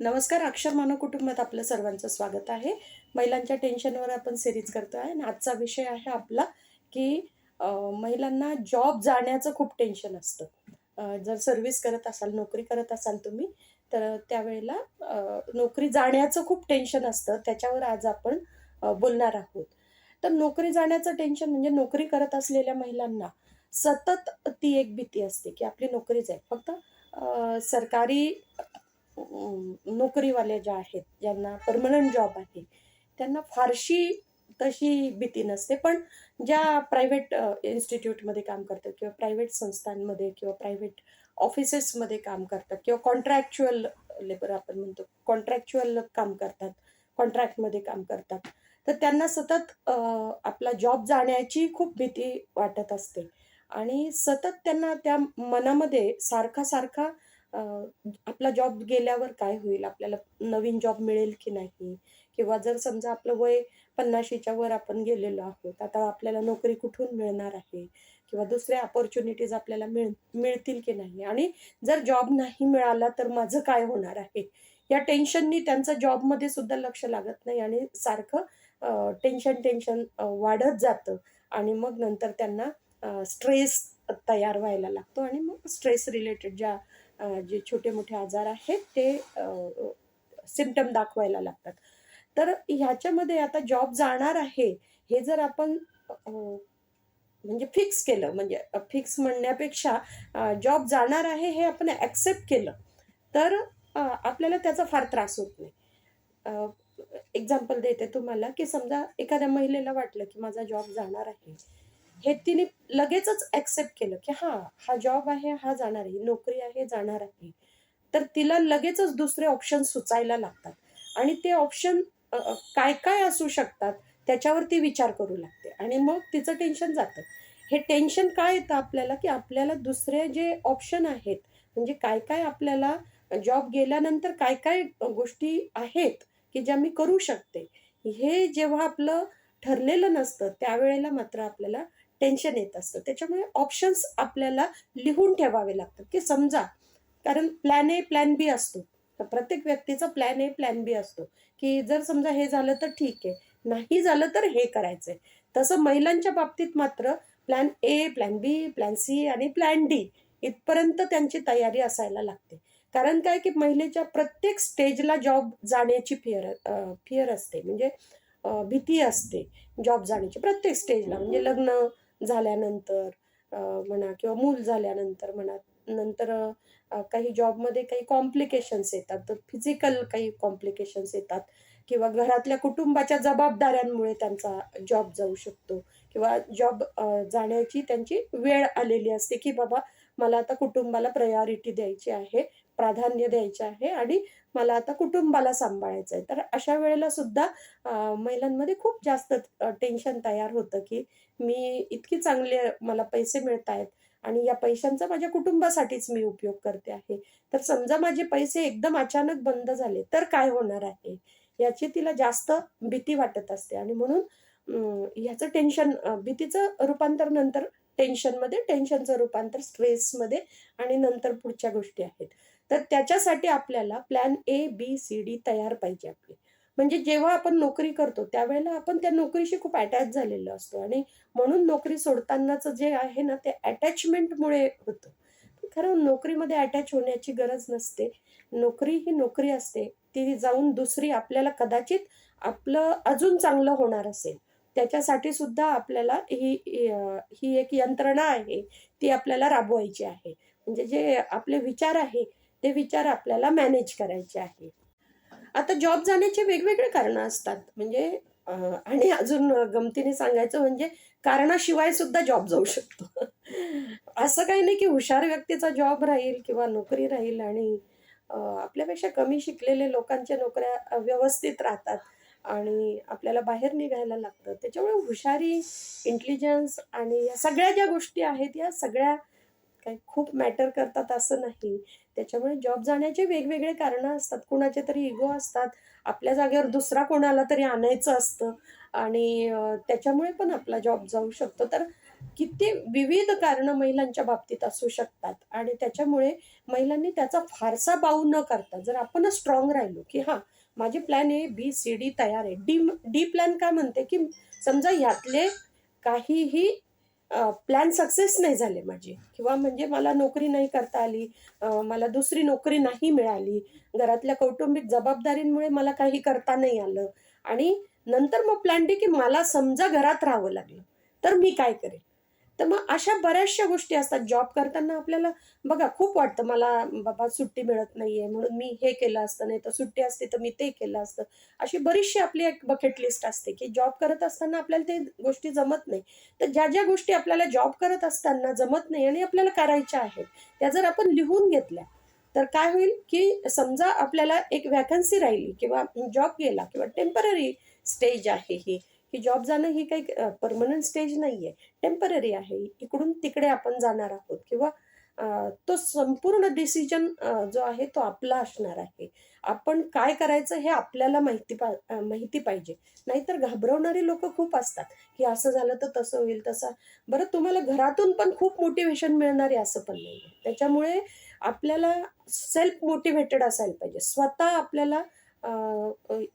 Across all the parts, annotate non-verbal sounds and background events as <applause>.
नमस्कार अक्षर मानव कुटुंबात आपलं सर्वांचं स्वागत आहे. महिलांच्या टेन्शनवर आपण सिरीज करतो आहे आणि आजचा विषय आहे आपला की महिलांना जॉब जाण्याचं खूप टेन्शन असतं. जर सर्व्हिस करत असाल नोकरी करत असाल तुम्ही तर त्यावेळेला नोकरी जाण्याचं खूप टेन्शन असतं. त्याच्यावर आज आपण बोलणार आहोत. तर नोकरी जाण्याचं टेन्शन म्हणजे नोकरी करत असलेल्या महिलांना सतत ती एक भीती असते की आपली नोकरी जाईल फक्त सरकारी नोकरीवाल्या ज्या आहेत ज्यांना परमनंट जॉब आहे त्यांना फारशी तशी भीती नसते. पण ज्या प्रायव्हेट इन्स्टिट्यूटमध्ये काम करतात किंवा प्रायव्हेट संस्थांमध्ये किंवा प्रायव्हेट ऑफिसेसमध्ये काम करतात किंवा कॉन्ट्रॅक्च्युअल लेबर आपण म्हणतो कॉन्ट्रॅक्च्युअल काम करतात कॉन्ट्रॅक्टमध्ये काम करतात तर त्यांना सतत आपला जॉब जाण्याची खूप भीती वाटत असते. आणि सतत त्यांना त्या मनामध्ये सारखा सारखा आपला जॉब गेल्यावर काय होईल? आपल्याला नवीन जॉब मिळेल की नाही? किंवा जर समजा आपलं वय पन्नाशीच्या वर आपण गेलेलो आहोत आता आपल्याला नोकरी कुठून मिळणार आहे? किंवा दुसऱ्या अपॉर्च्युनिटीज आपल्याला मिळ मिळतील की नाही? आणि जर जॉब नाही मिळाला तर माझं काय होणार आहे? या टेन्शननी त्यांचं जॉबमध्ये सुद्धा लक्ष लागत नाही आणि सारखं टेन्शन टेन्शन वाढत जातं. आणि मग नंतर त्यांना स्ट्रेस तयार व्हायला लागतो आणि मग स्ट्रेस रिलेटेड ज्या जे छोटे मोठे आजार आहेत ते सिमटम दाखवायला लागतात. तर ह्याच्यामध्ये आता जॉब जाणार आहे हे जर आपण म्हणजे फिक्स केलं म्हणजे फिक्स म्हणण्यापेक्षा जॉब जाणार आहे हे आपण ॲक्सेप्ट केलं तर आपल्याला त्याचा फार त्रास होत नाही. एक्झाम्पल देते तुम्हाला की समजा एखाद्या महिलेला वाटलं की माझा जॉब जाणार आहे हे तिने लगेचच ॲक्सेप्ट केलं की हां हा जॉब आहे हा जाणार आहे नोकरी आहे जाणार आहे. तर तिला लगेचच दुसरे ऑप्शन सुचायला लागतात. आणि ते ऑप्शन काय काय असू शकतात त्याच्यावर ती विचार करू लागते. आणि मग तिचं टेन्शन जातं. हे टेन्शन काय येतं आपल्याला? की आपल्याला दुसरे जे ऑप्शन आहेत म्हणजे काय काय आपल्याला जॉब गेल्यानंतर काय काय गोष्टी आहेत की ज्या मी करू शकते हे जेव्हा आपलं ठरलेलं नसतं त्यावेळेला मात्र आपल्याला टेन्शन येत असतं. त्याच्यामुळे ऑप्शन्स आपल्याला लिहून ठेवावे लागतात. की समजा कारण प्लॅन ए प्लॅन बी असतो. तर प्रत्येक व्यक्तीचा प्लॅन ए प्लॅन बी असतो. की जर समजा हे झालं तर ठीक आहे. नाही झालं तर हे करायचंय. तसं महिलांच्या बाबतीत मात्र plan A plan B plan C आणि प्लॅन डी इथपर्यंत त्यांची तयारी असायला लागते. कारण काय की महिलेच्या प्रत्येक स्टेजला जॉब जाण्याची फिअर फिअर असते. म्हणजे भीती असते जॉब जाण्याची. प्रत्येक स्टेजला म्हणजे लग्न झाल्यानंतर म्हणा किंवा मूल झाल्यानंतर म्हणा नंतर काही जॉबमध्ये काही कॉम्प्लिकेशन्स येतात. तर फिजिकल काही कॉम्प्लिकेशन्स येतात. किंवा घरातल्या कुटुंबाच्या जबाबदाऱ्यांमुळे त्यांचा जॉब जाऊ शकतो. किंवा जॉब जाण्याची त्यांची वेळ आलेली असते की बाबा मला आता कुटुंबाला प्रायोरिटी द्यायची आहे. प्राधान्य द्यायचे आहे आणि मला आता कुटुंबाला सांभाळायचं आहे. तर अशा वेळेला सुद्धा महिलांमध्ये खूप जास्त टेन्शन तयार होतं की मी इतकी चांगले मला पैसे मिळत आहेत आणि या पैशांचा माझ्या कुटुंबासाठीच मी उपयोग करते आहे. तर समजा माझे पैसे एकदम अचानक बंद झाले तर काय होणार आहे? याची तिला जास्त भीती वाटत असते आणि म्हणून ह्याचं टेन्शन भीतीचं रूपांतर नंतर टेन्शनमध्ये टेन्शनचं रूपांतर स्ट्रेसमध्ये आणि नंतर पुढच्या गोष्टी आहेत. तर त्याच्यासाठी आपल्याला plan A B C D तयार पाहिजे आपली. म्हणजे जेव्हा आपण नोकरी करतो त्यावेळेला आपण त्या नोकरीशी खूप अटॅच झालेलो असतो. आणि म्हणून नोकरी सोडतानाचं जे आहे ना ते अटॅचमेंटमुळे होतं. खरं नोकरीमध्ये अटॅच होण्याची गरज नसते. नोकरी ही नोकरी असते. ती जाऊन दुसरी आपल्याला कदाचित आपलं अजून चांगलं होणार असेल. त्याच्यासाठी सुद्धा आपल्याला ही ही- ही एक यंत्रणा आहे. ती आपल्याला राबवायची आहे. म्हणजे जे आपले विचार आहे ते विचार आपल्याला मॅनेज करायचे आहे आता जॉब जाण्याचे वेगवेगळे कारणं असतात. म्हणजे आणि अजून गमतीने सांगायचं म्हणजे कारणाशिवाय सुद्धा जॉब जाऊ शकतो. असं काही नाही की हुशार व्यक्तीचा जॉब राहील किंवा नोकरी राहील आणि आपल्यापेक्षा कमी शिकलेले लोकांच्या नोकऱ्या व्यवस्थित राहतात आणि आपल्याला बाहेर निघायला लागतं. त्याच्यामुळे हुशारी इंटेलिजन्स आणि या सगळ्या ज्या गोष्टी आहेत या सगळ्या काही खूप मॅटर करतात असं नाही. त्याच्यामुळे जॉब जाण्याचे वेगवेगळे कारणं असतात. कुणाचे तरी इगो असतात. आपल्या जागेवर दुसरा कोणाला तरी आणायचं असतं. आणि त्याच्यामुळे पण आपला जॉब जाऊ शकतो. तर किती विविध कारणं महिलांच्या बाबतीत असू शकतात. आणि त्याच्यामुळे महिलांनी त्याचा फारसा बाऊ न करता जर आपण स्ट्रॉंग राहिलो की हां माझे plan A B C D तयार आहे. डी डी प्लॅन का म्हणते की समजा यातले काहीही प्लॅन सक्सेस नाही झाले माझे. किंवा म्हणजे मला नोकरी नाही करता आली मला दुसरी नोकरी नाही मिळाली. घरातल्या कौटुंबिक जबाबदारींमुळे मला काही करता नाही आलं. आणि नंतर मग प्लॅन डी की मला समजा घरात राहावं लागलं. तर मी काय करेन? तर मग अशा बऱ्याचशा गोष्टी असतात. जॉब करताना आपल्याला बघा खूप वाटतं मला बाबा सुट्टी मिळत नाही आहे म्हणून मी हे केलं असतं नाही तर सुट्टी असते तर मी ते केलं असतं. अशी बरीचशी आपली एक बकेट लिस्ट असते की जॉब करत असताना आपल्याला ते गोष्टी जमत नाही. तर ज्या ज्या गोष्टी आपल्याला जॉब करत असताना जमत नाही आणि आपल्याला करायच्या आहेत त्या जर आपण लिहून घेतल्या तर काय होईल की समजा आपल्याला एक वॅकन्सी राहिली किंवा जॉब गेला किंवा टेंपररी स्टेज आहे ही की जॉब जाणं ही काही परमनंट स्टेज नाही आहे टेंपररी आहे. इकडून तिकडे आपण जाणार आहोत किंवा तो संपूर्ण डिसिजन जो आहे तो आपला असणार आहे. आपण काय करायचं हे आपल्याला माहिती पा माहिती पाहिजे. नाहीतर घाबरवणारी लोक खूप असतात की असं झालं तर तसं होईल तसं. बरं तुम्हाला घरातून पण खूप मोटिवेशन मिळणार आहे असं पण नाही त्याच्यामुळे आपल्याला सेल्फ मोटिवेटेड असायला पाहिजे. स्वतः आपल्याला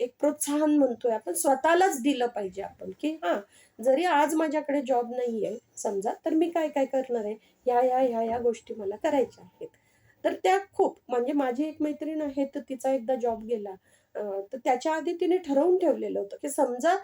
एक प्रोत्साहन म्हणतोय आपण स्वतःलाच दिलं पाहिजे आपण की हां जरी आज माझ्याकडे जॉब नाही आहे समजा तर मी काय काय करणार आहे? ह्या ह्या ह्या ह्या गोष्टी मला करायच्या आहेत. तर त्या खूप म्हणजे माझी एक मैत्रीण आहे तर तिचा एकदा जॉब गेला. तर त्याच्या आधी तिने ठरवून ठेवलेलं होतं की समजा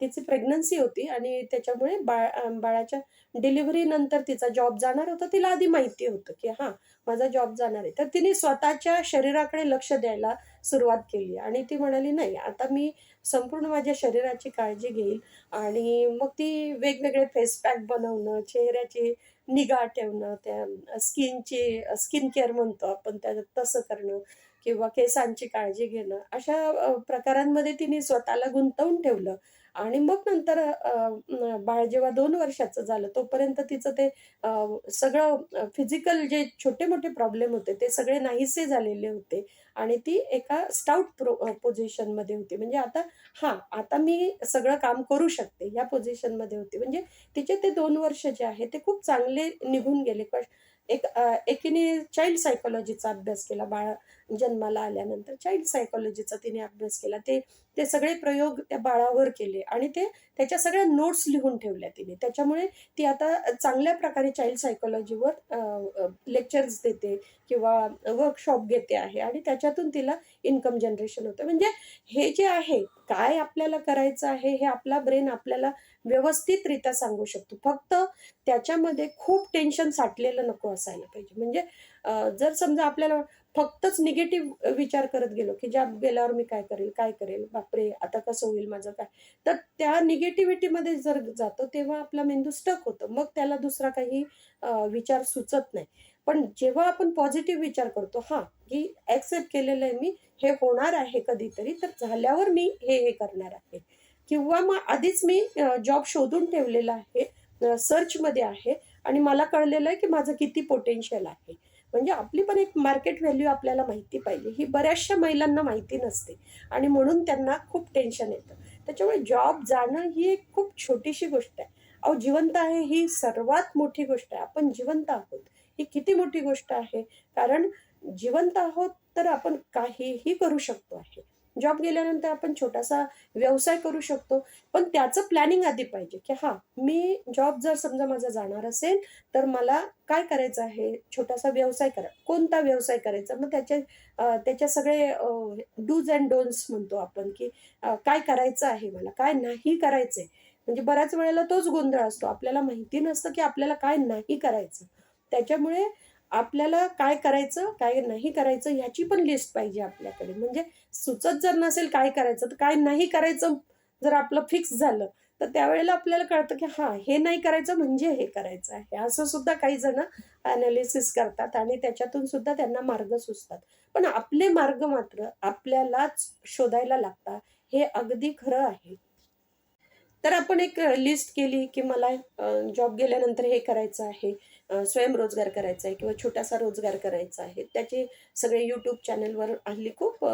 तिची प्रेग्नन्सी होती आणि त्याच्यामुळे बाळ बाळाच्या डिलिव्हरी नंतर तिचा जॉब जाणार होता तिला आधी माहिती होतं की हां माझा जॉब जाणार आहे. तर तिने स्वतःच्या शरीराकडे लक्ष द्यायला सुरुवात केली आणि ती म्हणाली नाही आता मी संपूर्ण माझ्या शरीराची काळजी घेईल आणि मग ती वेगवेगळे फेस पॅक बनवणं चेहऱ्याची निगा ठेवणं त्या स्किनची स्किन केअर म्हणतो आपण त्या तसं करणं किंवा केसांची काळजी घेणं अशा प्रकारांमध्ये तिने स्वतःला गुंतवून ठेवलं. आणि मग नंतर बाळ जेव्हा दोन वर्षाचं झालं तोपर्यंत तिचं ते सगळं फिजिकल जे छोटे मोठे प्रॉब्लेम होते ते सगळे नाहीसे झालेले होते. आणि ती एका स्टाउट प्रो पोझिशनमध्ये होती. म्हणजे आता हां आता मी सगळं काम करू शकते या पोझिशनमध्ये होती. म्हणजे तिचे ते दोन वर्ष जे आहे ते खूप चांगले निघून गेले. एक एकीने चाइल्ड सायकोलॉजीचा अभ्यास केला बाळ जन्माला आल्यानंतर चाइल्ड सायकोलॉजीचा तिने अभ्यास केला. ते ते सगळे प्रयोग त्या बाळावर केले आणि ते त्याच्या सगळ्या नोट्स लिहून ठेवल्या तिने. त्याच्यामुळे ती आता चांगल्या प्रकारे चाइल्ड सायकोलॉजीवर लेक्चर्स देते किंवा वर्कशॉप घेते आहे आणि त्याच्यातून तिला इन्कम जनरेशन होतं. म्हणजे हे जे आहे काय आपल्याला करायचं आहे हे आपला ब्रेन आपल्याला व्यवस्थितरित्या सांगू शकतो. फक्त त्याच्यामध्ये खूप टेन्शन साठलेलं नको असायला पाहिजे. म्हणजे जर समजा आपल्याला फक्तच निगेटिव्ह विचार करत गेलो की ज्या गेल्यावर मी काय करेल काय करेल बापरे आता कसं होईल माझं काय? तर त्या निगेटिव्हिटीमध्ये जर जातो तेव्हा आपला मेंदू स्टक होतो. मग त्याला दुसरा काही विचार सुचत नाही. पण जेव्हा आपण पॉझिटिव्ह विचार करतो हां की ॲक्सेप्ट केलेलं आहे मी हे होणार आहे कधीतरी तर झाल्यावर मी हे हे करणार आहे. किंवा मग आधीच मी जॉब शोधून ठेवलेला आहे सर्चमध्ये आहे आणि मला कळलेलं आहे की माझं किती पोटेन्शियल आहे. म्हणजे आपली पण एक मार्केट व्हॅल्यू आपल्याला माहिती पाहिजे. ही बऱ्याचशा महिलांना माहिती नसते आणि म्हणून त्यांना खूप टेन्शन येतं. त्याच्यामुळे जॉब जाणं ही एक खूप छोटीशी गोष्ट आहे. अहो जिवंत आहे ही सर्वात मोठी गोष्ट आहे. आपण जिवंत आहोत ही किती मोठी गोष्ट आहे? कारण जिवंत आहोत तर आपण काहीही करू शकतो आहे. जॉब गेल्यानंतर आपण छोटासा व्यवसाय करू शकतो. पण त्याचं प्लॅनिंग आधी पाहिजे की हां मी जॉब जर समजा माझा जाणार असेल तर मला काय करायचं आहे? छोटासा व्यवसाय करा. कोणता व्यवसाय करायचा? मग त्याचे त्याच्या सगळे डूज अँड डोन्ट्स म्हणतो आपण की काय करायचं आहे मला? काय नाही करायचंय? म्हणजे बऱ्याच वेळेला तोच गोंधळ असतो. आपल्याला माहिती नसतं की आपल्याला काय नाही करायचं. त्याच्यामुळे आपल्याला काय करायचं काय नाही करायचं ह्याची पण लिस्ट पाहिजे आपल्याकडे. म्हणजे सुचत जर नसेल काय करायचं तर काय नाही करायचं जर आपलं फिक्स झालं तर त्यावेळेला आपल्याला कळतं की हां हे नाही करायचं म्हणजे हे करायचं आहे. असं सुद्धा काही जण अनालिसिस करतात आणि त्याच्यातून सुद्धा त्यांना मार्ग सुचतात. पण आपले मार्ग मात्र आपल्यालाच शोधायला लागतात हे अगदी खरं आहे. तर आपण एक लिस्ट केली की मला जॉब गेल्यानंतर हे करायचं आहे. स्वयंरोजगार करायचा आहे किंवा छोटासा रोजगार करायचा आहे. त्याचे सगळे यूट्यूब चॅनलवर हल्ली खूप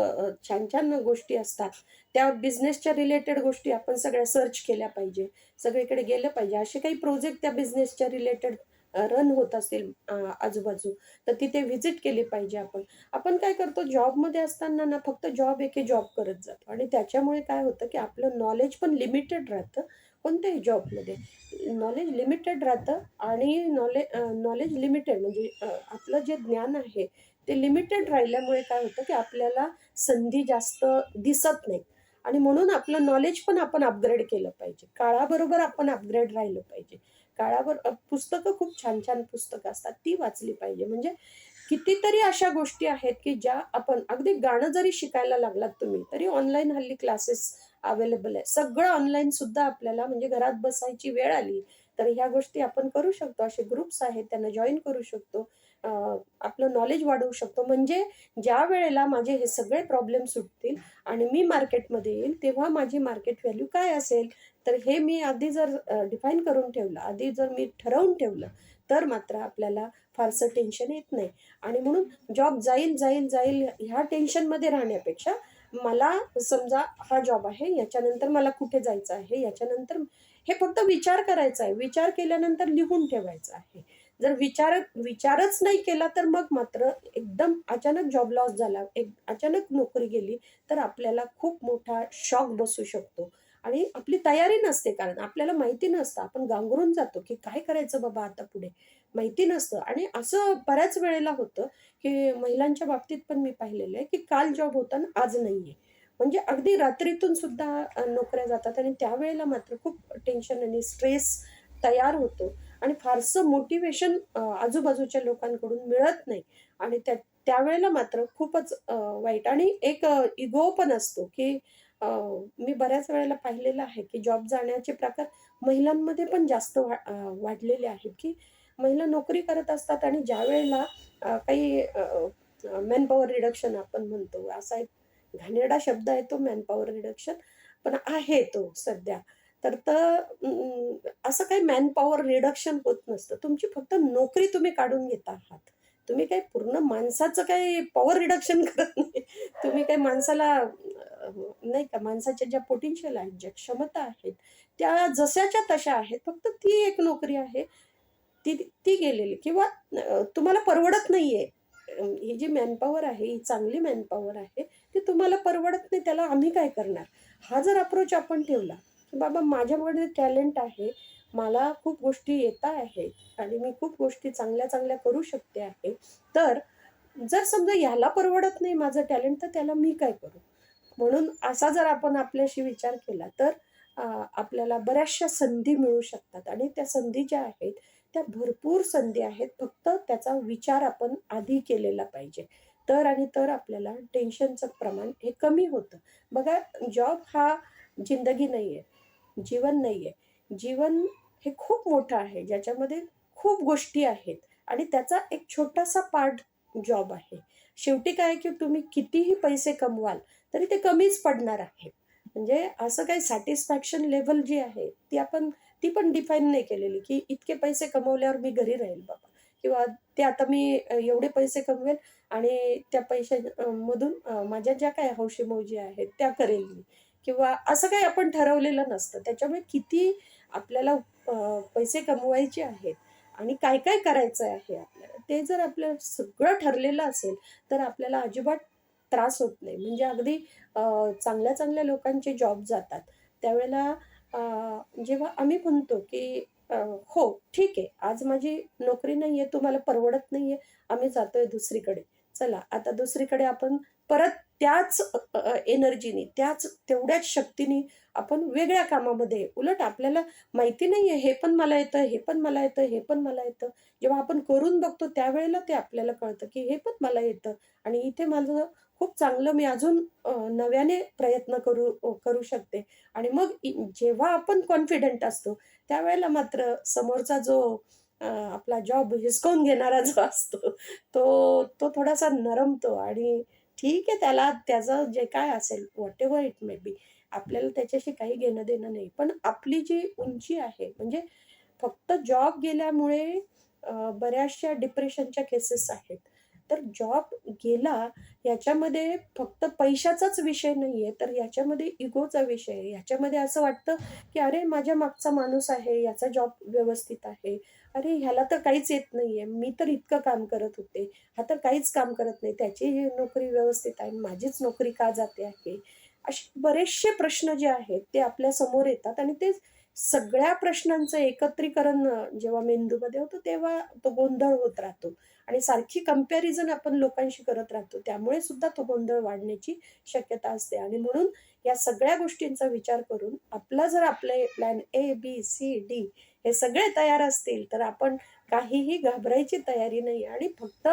छान छान गोष्टी असतात. त्या बिझनेसच्या रिलेटेड गोष्टी आपण सगळ्या सर्च केल्या पाहिजे. सगळीकडे गेलं पाहिजे. असे काही प्रोजेक्ट त्या बिझनेसच्या रिलेटेड रन होत असतील आजूबाजू. तर तिथे व्हिजिट केली पाहिजे आपण. आपण काय करतो जॉबमध्ये असताना ना फक्त जॉब एके जॉब करत जातो. आणि त्याच्यामुळे काय होतं की आपलं नॉलेज पण लिमिटेड राहतं. कोणत्याही जॉबमध्ये. नॉलेज लिमिटेड राहतं आणि नॉलेज नॉलेज लिमिटेड म्हणजे आपलं जे ज्ञान आहे ते लिमिटेड राहिल्यामुळे काय होतं की आपल्याला संधी जास्त दिसत नाही. आणि म्हणून आपलं नॉलेज पण आपण अपग्रेड केलं पाहिजे. काळाबरोबर आपण अपग्रेड राहिलं पाहिजे. काळावर पुस्तकं खूप छान छान पुस्तकं असतात. ती वाचली पाहिजे. म्हणजे कितीतरी अशा गोष्टी आहेत की ज्या आपण अगदी गाणं जरी शिकायला लागलात तुम्ही तरी ऑनलाईन हल्ली क्लासेस अवेलेबल आहे. सगळं ऑनलाईन सुद्धा आपल्याला म्हणजे घरात बसायची वेळ आली तर ह्या गोष्टी आपण करू शकतो. असे ग्रुप्स आहेत त्यांना जॉईन करू शकतो. आपलं नॉलेज वाढवू शकतो. म्हणजे ज्या वेळेला माझे हे सगळे प्रॉब्लेम सुटतील आणि मी मार्केटमध्ये येईल तेव्हा माझी मार्केट व्हॅल्यू काय असेल? तर हे मी आधी जर डिफाईन करून ठेवलं आधी जर मी ठरवून ठेवलं तर मात्र आपल्याला फारसं टेन्शन येत नाही. आणि म्हणून जॉब जाईल जाईल जाईल ह्या टेन्शनमध्ये राहण्यापेक्षा मला समजा हा जॉब आहे याच्यानंतर मला कुठे जायचं आहे याच्यानंतर हे फक्त विचार करायचा आहे. विचार केल्यानंतर लिहून ठेवायचा आहे. जर विचार विचारच नाही केला तर मग मात्र एकदम अचानक जॉब लॉस झाला एक अचानक नोकरी गेली तर आपल्याला खूप मोठा शॉक बसू शकतो. आणि आपली तयारी नसते कारण आपल्याला माहिती नसतं. आपण गांगरून जातो की काय करायचं बाबा आता पुढे? माहिती नसतं. आणि असं बऱ्याच वेळेला होतं की महिलांच्या बाबतीत पण मी पाहिलेलं आहे की काल जॉब होता ना आज नाहीये. म्हणजे अगदी रात्रीतून सुद्धा नोकऱ्या जातात आणि त्यावेळेला मात्र खूप टेन्शन आणि स्ट्रेस तयार होतो. आणि फारसं मोटिवेशन आजूबाजूच्या लोकांकडून मिळत नाही. आणि त्या त्यावेळेला मात्र खूपच वाईट. आणि एक इगो पण असतो की मी बऱ्याच वेळेला पाहिलेलं आहे की जॉब जाण्याचे प्रकार महिलांमध्ये पण जास्त वा वाढलेले आहेत की महिला नोकरी करत असतात आणि ज्या वेळेला काही मॅनपॉवर रिडक्शन आपण म्हणतो असा एक घाणेरडा शब्द आहे तो मॅनपॉवर रिडक्शन पण आहे तो सध्या. तर तर असं काही मॅनपॉवर रिडक्शन होत नसतं. तुमची फक्त नोकरी तुम्ही काढून घेत आहात. तुम्ही काही पूर्ण माणसाचं काही पॉवर रिडक्शन <laughs> करत नाही. तुम्ही काही माणसाला नाही का माणसाच्या ज्या पोटेन्शियल आहेत ज्या क्षमता आहेत त्या जशाच्या तशा आहेत फक्त ती एक नोकरी आहे. ती ती गेलेली. किंवा तुम्हाला परवडत नाहीये. आहे ही जी मॅनपॉवर आहे ही चांगली मॅनपॉवर आहे ती तुम्हाला परवडत नाही त्याला आम्ही काय करणार? हा जर अप्रोच आपण ठेवला की बाबा माझ्याकडे टॅलेंट आहे मला खूप गोष्टी येत आहेत आणि मी खूप गोष्टी चांगल्या चांगल्या करू शकते आहे तर जर समजा ह्याला परवडत नाही माझं टॅलेंट तर त्याला मी काय करू? म्हणून असा जर आपण आपल्याशी विचार केला तर आपल्याला बऱ्याचशा संधी मिळू शकतात. आणि त्या संधी ज्या आहेत त्या भरपूर संधी आहेत. फक्त त्याचा विचार आपण आधी केलेला पाहिजे. तर आणि तर आपल्याला टेन्शनचं प्रमाण हे कमी होतं. बघा जॉब हा जिंदगी नाही आहे जीवन नाही आहे जीवन हे खूप मोठं आहे ज्याच्यामध्ये खूप गोष्टी आहेत. आणि त्याचा एक छोटासा पार्ट जॉब आहे. शेवटी काय की तुम्ही कितीही पैसे कमवाल तरी ते कमीच पडणार आहे म्हणजे असं काही सॅटिस्फॅक्शन लेवल जी आहे ती आपण ती पण डिफाईन नाही केलेली की इतके पैसे कमवल्यावर मी घरी राहील बाबा. किंवा ते आता मी एवढे पैसे कमवेल आणि त्या पैशा मधून माझ्या ज्या काही हौशी मौजी आहेत त्या करेल मी. किंवा असं काही आपण ठरवलेलं नसतं. त्याच्यामुळे किती आपल्याला पैसे कमवायचे आहेत आणि काय काय करायचं आहे आपल्याला ते जर आपलं सगळं ठरलेलं असेल तर आपल्याला अजिबात त्रास होत नाही. म्हणजे अगदी चांगल्या चांगल्या लोकांचे जॉब जातात. त्यावेळेला जेव्हा आम्ही म्हणतो की हो ठीक आहे आज माझी नोकरी नाही आहे तुम्हाला परवडत नाही आहे आम्ही जातोय दुसरीकडे. चला आता दुसरीकडे आपण परत त्याच एनर्जीनी त्याच तेवढ्याच शक्तीने आपण वेगळ्या कामामध्ये उलट आपल्याला माहिती नाही आहे हे पण मला येतं हे पण मला येतं हे पण मला येतं. जेव्हा आपण करून बघतो त्यावेळेला ते आपल्याला कळतं की हे पण मला येतं. आणि इथे माझं खूप चांगलं मी अजून नव्याने प्रयत्न करू करू शकते. आणि मग जेव्हा आपण कॉन्फिडंट असतो त्यावेळेला मात्र समोरचा जो आपला जॉब हिसकावून घेणारा जो असतो तो तो थोडासा नरमतो. आणि ठीक आहे त्याला त्याचं जे काय असेल whatever it may be आपल्याला त्याच्याशी काही घेणं देणं नाही. पण आपली जी उंची आहे म्हणजे फक्त जॉब गेल्यामुळे बऱ्याचशा डिप्रेशनच्या केसेस आहेत. तर जॉब गेला याच्यामध्ये फक्त पैशाचाच विषय नाहीये तर याच्यामध्ये इगोचा विषय आहे. याच्यामध्ये असं वाटतं की अरे माझ्या मागचा माणूस आहे याचा जॉब व्यवस्थित आहे. अरे ह्याला तर काहीच येत नाहीये. मी तर इतकं काम करत होते. हा तर काहीच काम करत नाही. त्याची नोकरी व्यवस्थित आहे. माझीच नोकरी का जाते आहे? असे बरेचसे प्रश्न जे आहेत ते आपल्यासमोर येतात आणि ते सगळ्या प्रश्नांचं एकत्रीकरण जेव्हा मेंदूमध्ये होतं तेव्हा तो गोंधळ होत राहतो. आणि सारखी कंपॅरिझन आपण लोकांशी करत राहतो. त्यामुळे सुद्धा तो गोंधळ वाढण्याची शक्यता असते. आणि म्हणून या सगळ्या गोष्टींचा विचार करून आपला जर आपले plan A B C D हे सगळे तयार असतील तर आपण काहीही घाबरायची तयारी नाही. आणि फक्त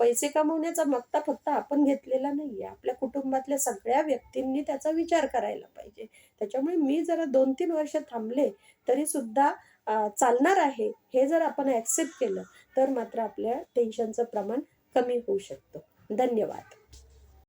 पैसे कमवण्याचा मक्ता फक्त आपण घेतलेला नाहीये. आपल्या कुटुंबातल्या सगळ्या व्यक्तींनी त्याचा विचार करायला पाहिजे. त्याच्यामुळे मी जरा दोन तीन वर्ष थांबले तरी सुद्धा चालणार आहे हे जर आपण ऍक्सेप्ट केलं तर मात्र आपल्या टेन्शनचं प्रमाण कमी होऊ शकतं. धन्यवाद.